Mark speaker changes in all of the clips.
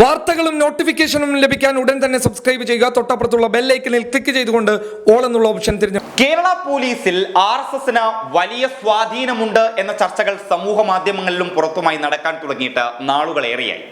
Speaker 1: വാർത്തകളും നോട്ടിഫിക്കേഷനും ലഭിക്കാൻ ഉടൻ തന്നെ സബ്സ്ക്രൈബ് ചെയ്യുക. തൊട്ടപ്പുറത്തുള്ള ബെല്ലൈക്കനിൽ ക്ലിക്ക് ചെയ്തുകൊണ്ട് ഓൾ എന്നുള്ള ഓപ്ഷൻ തിരഞ്ഞെടുക്കുക
Speaker 2: കേരള പോലീസിൽ ആർ എസ് എസിന് വലിയ സ്വാധീനമുണ്ട് എന്ന ചർച്ചകൾ സമൂഹ മാധ്യമങ്ങളിലും പുറത്തുമായി നടക്കാൻ തുടങ്ങിയിട്ട് നാളുകളേറെയായി.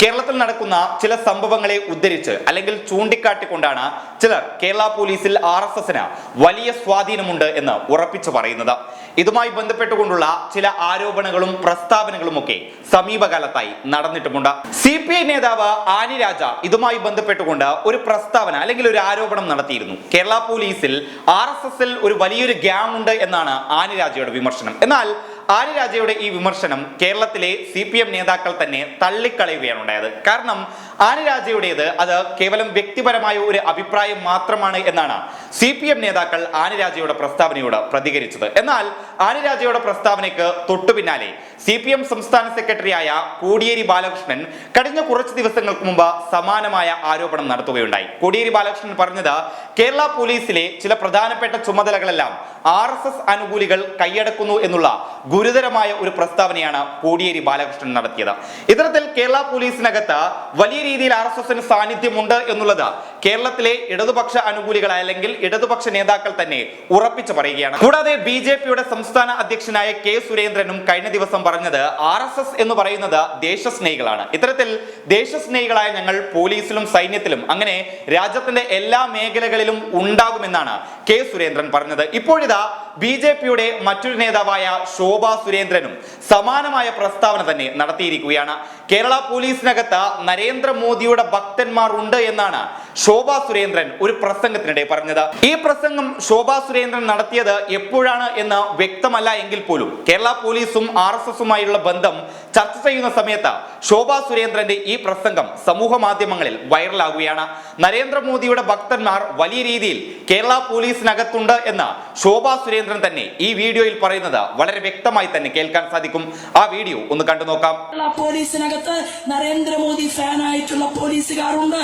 Speaker 2: കേരളത്തിൽ നടക്കുന്ന ചില സംഭവങ്ങളെ ഉദ്ധരിച്ച് അല്ലെങ്കിൽ ചൂണ്ടിക്കാട്ടിക്കൊണ്ടാണ് ചിലർ കേരള പോലീസിൽ ആർ എസ് എസിന് വലിയ സ്വാധീനമുണ്ട് എന്ന് ഉറപ്പിച്ചു പറയുന്നത്. ഇതുമായി ബന്ധപ്പെട്ടുകൊണ്ടുള്ള ചില ആരോപണങ്ങളും പ്രസ്താവനകളും ഒക്കെ സമീപകാലത്തായി നടന്നിട്ടുമുണ്ട്. സി പി ഐ നേതാവ് ആനി രാജ ഇതുമായി ബന്ധപ്പെട്ടുകൊണ്ട് ഒരു പ്രസ്താവന അല്ലെങ്കിൽ ഒരു ആരോപണം നടത്തിയിരുന്നു. കേരള പോലീസിൽ ആർ എസ് എസിൽ ഒരു വലിയൊരു ഗ്യാങ് ഉണ്ട് എന്നാണ് ആനി രാജയുടെ വിമർശനം. എന്നാൽ ആനി രാജയുടെ ഈ വിമർശനം കേരളത്തിലെ സി പി എം നേതാക്കൾ തന്നെ തള്ളിക്കളയുകയാണ് ഉണ്ടായത് കാരണം ആര്യരാജയുടേത് രാജയുടേത് അത് കേവലം വ്യക്തിപരമായ ഒരു അഭിപ്രായം മാത്രമാണ് എന്നാണ് സി പി എം നേതാക്കൾ ആര്യരാജയുടെ പ്രസ്താവനയോട് പ്രതികരിച്ചത്. എന്നാൽ ആര്യരാജയുടെ രാജയുടെ പ്രസ്താവനയ്ക്ക് തൊട്ടു പിന്നാലെ സി പി എം സംസ്ഥാന സെക്രട്ടറിയായ കോടിയേരി ബാലകൃഷ്ണൻ കഴിഞ്ഞ കുറച്ച് ദിവസങ്ങൾക്ക് മുമ്പ് സമാനമായ ആരോപണം നടത്തുകയുണ്ടായി. കോടിയേരി ബാലകൃഷ്ണൻ പറഞ്ഞത് കേരള പോലീസിലെ ചില പ്രധാനപ്പെട്ട ചുമതലകളെല്ലാം ആർ അനുകൂലികൾ കൈയടക്കുന്നു എന്നുള്ള ഗുരുതരമായ ഒരു പ്രസ്താവനയാണ് കോടിയേരി ബാലകൃഷ്ണൻ നടത്തിയത്. ഇത്തരത്തിൽ കേരള പോലീസിനകത്ത് വലിയ രീതിയിൽ ആർ എസ് എസിന് സാന്നിധ്യമുണ്ട് എന്നുള്ളത് കേരളത്തിലെ ഇടതുപക്ഷ അനുകൂലികൾ അല്ലെങ്കിൽ ഇടതുപക്ഷ നേതാക്കൾ തന്നെ ഉറപ്പിച്ചു പറയുകയാണ്. കൂടാതെ ബി ജെ പിയുടെ സംസ്ഥാന അധ്യക്ഷനായ കെ സുരേന്ദ്രനും കഴിഞ്ഞ ദിവസം പറഞ്ഞത് ആർ എസ് എസ് എന്ന് പറയുന്നത് ദേശസ്നേഹികളാണ്. ഇത്തരത്തിൽ ദേശസ്നേഹികളായ ഞങ്ങൾ പോലീസിലും സൈന്യത്തിലും അങ്ങനെ രാജ്യത്തിന്റെ എല്ലാ മേഖലകളിലും ഉണ്ടാകുമെന്നാണ് കെ സുരേന്ദ്രൻ പറഞ്ഞത്. ഇപ്പോഴിതാ ബി ജെ പിയുടെ മറ്റൊരു നേതാവായ ശോഭ സുരേന്ദ്രനും സമാനമായ പ്രസ്താവന തന്നെ നടത്തിയിരിക്കുകയാണ്. കേരള പോലീസിനകത്ത് നരേന്ദ്രമോദിയുടെ ഭക്തന്മാർ ഉണ്ട് എന്നാണ് ശോഭ സുരേന്ദ്രൻ ഒരു പ്രസംഗത്തിനിടെ പറഞ്ഞത് ഈ പ്രസംഗം ശോഭാ സുരേന്ദ്രൻ നടത്തിയത് എപ്പോഴാണ് എന്ന് വ്യക്തമല്ല എങ്കിൽ പോലും കേരള പോലീസും ആർ എസ് എസുമായുള്ള ബന്ധം ചർച്ച ചെയ്യുന്ന സമയത്ത് ശോഭാ സുരേന്ദ്രന്റെ ഈ പ്രസംഗം സമൂഹ മാധ്യമങ്ങളിൽ വൈറലാകുകയാണ് നരേന്ദ്രമോദിയുടെ ഭക്തന്മാർ വലിയ രീതിയിൽ കേരള പോലീസിനകത്തുണ്ട് എന്ന് ശോഭാ സുരേന്ദ്രൻ തന്നെ ഈ വീഡിയോയിൽ പറയുന്നത് വളരെ വ്യക്തമായി തന്നെ കേൾക്കാൻ സാധിക്കും. ആ വീഡിയോ ഒന്ന് കണ്ടു നോക്കാം
Speaker 3: പോലീസിനകത്ത് നരേന്ദ്രമോദി ഫാനായിട്ടുള്ള പോലീസുകാരുണ്ട്.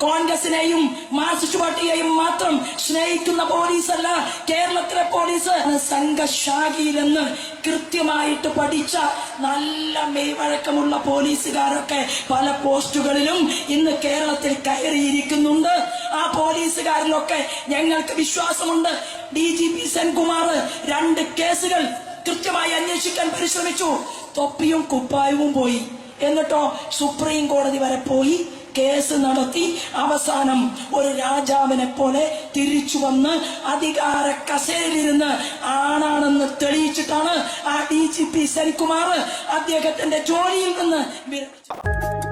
Speaker 3: കോൺഗ്രസിനെയും മാർക്സിസ്റ്റ് പാർട്ടിയെയും മാത്രം സ്നേഹിക്കുന്ന പോലീസല്ല. കേരളത്തിലെ പോലീസ് സംഘശാഖിയിലെന്ന് കൃത്യമായിട്ട് പഠിച്ച നല്ല മെയ്വഴക്കമുള്ള പോലീസുകാരൊക്കെ പല പോസ്റ്റുകളിലും ഇന്ന് കേരളത്തിൽ കയറിയിരിക്കുന്നുണ്ട്. ആ പോലീസുകാരിലൊക്കെ ഞങ്ങൾക്ക് വിശ്വാസമുണ്ട്. ഡി ജി പി സെൻകുമാർ രണ്ട് കേസുകൾ കൃത്യമായി അന്വേഷിക്കാൻ പരിശ്രമിച്ചു. തൊപ്പിയും കുപ്പായവും പോയി. എന്നിട്ടോ സുപ്രീം കോടതി വരെ പോയി. കേസ് നടത്തി അവസാനം ഒരു രാജാവിനെ പോലെ തിരിച്ചു വന്ന് അധികാര കസേരയിലിരുന്ന് ആണാണെന്ന് തെളിയിച്ചിട്ടാണ് ആ ഡി ജി പി സെൻകുമാർ അദ്ദേഹത്തിന്റെ ജോലിയിൽ നിന്ന് വിരമിച്ചത്.